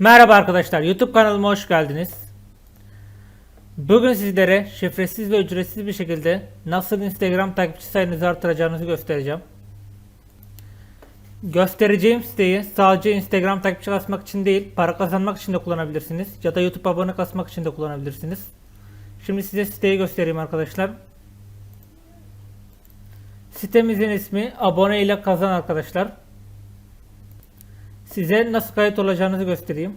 Merhaba arkadaşlar, YouTube kanalıma hoş geldiniz. Bugün sizlere şifresiz ve ücretsiz bir şekilde nasıl Instagram takipçi sayınızı artıracağınızı göstereceğim. Göstereceğim siteyi sadece Instagram takipçi kasmak için değil, para kazanmak için de kullanabilirsiniz. Ya da YouTube abone kasmak için de kullanabilirsiniz. Şimdi size siteyi göstereyim arkadaşlar. Sitemizin ismi abone ile kazan arkadaşlar. Size nasıl kayıt olacağınızı göstereyim.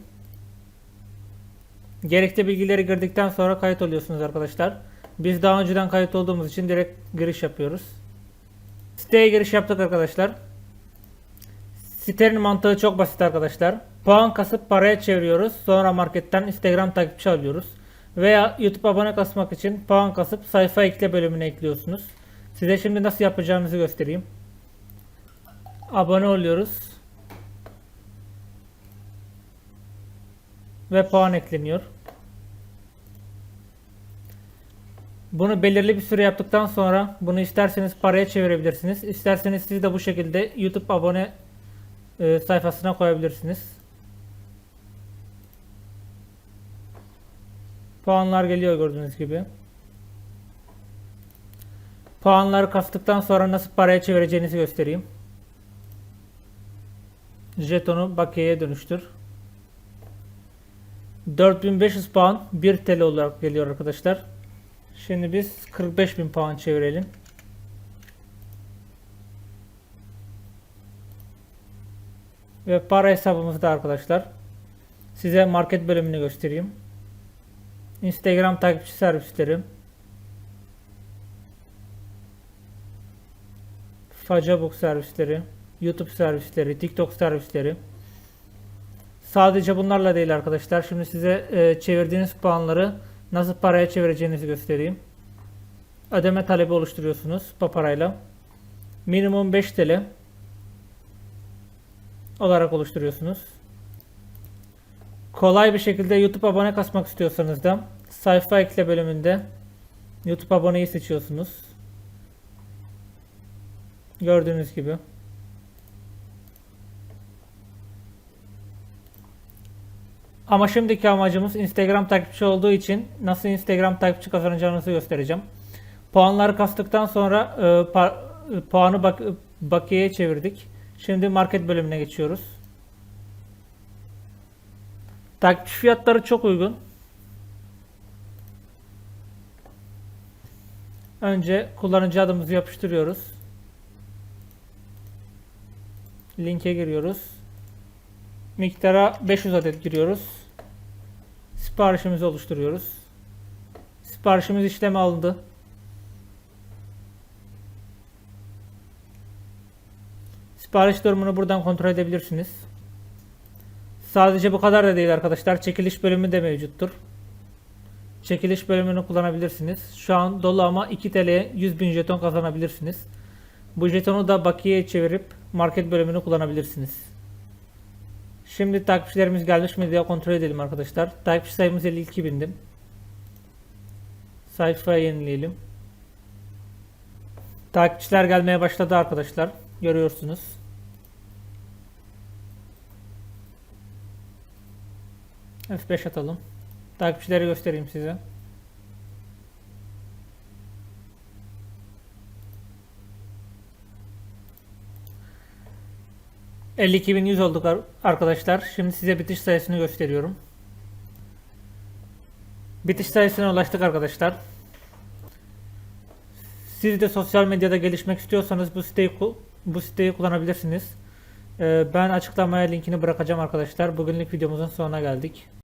Gerekli bilgileri girdikten sonra kayıt oluyorsunuz arkadaşlar. Biz daha önceden kayıt olduğumuz için direkt giriş yapıyoruz. Siteye giriş yaptık arkadaşlar. Sitenin mantığı çok basit arkadaşlar. Puan kasıp paraya çeviriyoruz. Sonra marketten Instagram takipçi alıyoruz. Veya YouTube abone kasmak için puan kasıp sayfa ekle bölümüne ekliyorsunuz. Size şimdi nasıl yapacağınızı göstereyim. Abone oluyoruz. Ve puan ekleniyor. Bunu belirli bir süre yaptıktan sonra bunu isterseniz paraya çevirebilirsiniz. İsterseniz siz de bu şekilde YouTube abone e, sayfasına koyabilirsiniz. Puanlar geliyor gördüğünüz gibi. Puanları kastıktan sonra nasıl paraya çevireceğinizi göstereyim. Jetonu bakiyeye dönüştür. 4500 puan 1 TL olarak geliyor arkadaşlar. Şimdi biz 45000 puan çevirelim. Ve para hesabımızda arkadaşlar. Size market bölümünü göstereyim. Instagram takipçi servisleri. Facebook servisleri. YouTube servisleri. TikTok servisleri. Sadece bunlarla değil arkadaşlar. Şimdi size e, çevirdiğiniz puanları nasıl paraya çevireceğinizi göstereyim. Ödeme talebi oluşturuyorsunuz paparayla. Minimum 5 TL olarak oluşturuyorsunuz. Kolay bir şekilde YouTube abone kasmak istiyorsanız da sayfa ekle bölümünde YouTube aboneyi seçiyorsunuz. Gördüğünüz gibi. Ama şimdiki amacımız Instagram takipçi olduğu için nasıl Instagram takipçi kazanacağınızı göstereceğim. Puanları kastıktan sonra e, pa, e, puanı bak, bakiyeye çevirdik. Şimdi market bölümüne geçiyoruz. Takipçi fiyatları çok uygun. Önce kullanıcı adımızı yapıştırıyoruz. Linke giriyoruz. Miktara 500 adet giriyoruz. Siparişimizi oluşturuyoruz. Siparişimiz işleme alındı. Sipariş durumunu buradan kontrol edebilirsiniz. Sadece bu kadar da değil arkadaşlar. Çekiliş bölümü de mevcuttur. Çekiliş bölümünü kullanabilirsiniz. Şu an dolu ama 2 TL'ye 100 bin jeton kazanabilirsiniz. Bu jetonu da bakiyeye çevirip market bölümünü kullanabilirsiniz. Şimdi takipçilerimiz gelmiş mi diye kontrol edelim arkadaşlar. Takipçi sayımız 52 bindim. Sayfayı yenileyelim. Takipçiler gelmeye başladı arkadaşlar. Görüyorsunuz. F5 atalım. Takipçileri göstereyim size. 52.100 olduk arkadaşlar. Şimdi size bitiş sayısını gösteriyorum. Bitiş sayısına ulaştık arkadaşlar. Siz de sosyal medyada gelişmek istiyorsanız bu siteyi bu siteyi kullanabilirsiniz. Ee, ben açıklamaya linkini bırakacağım arkadaşlar. Bugünlük videomuzun sonuna geldik.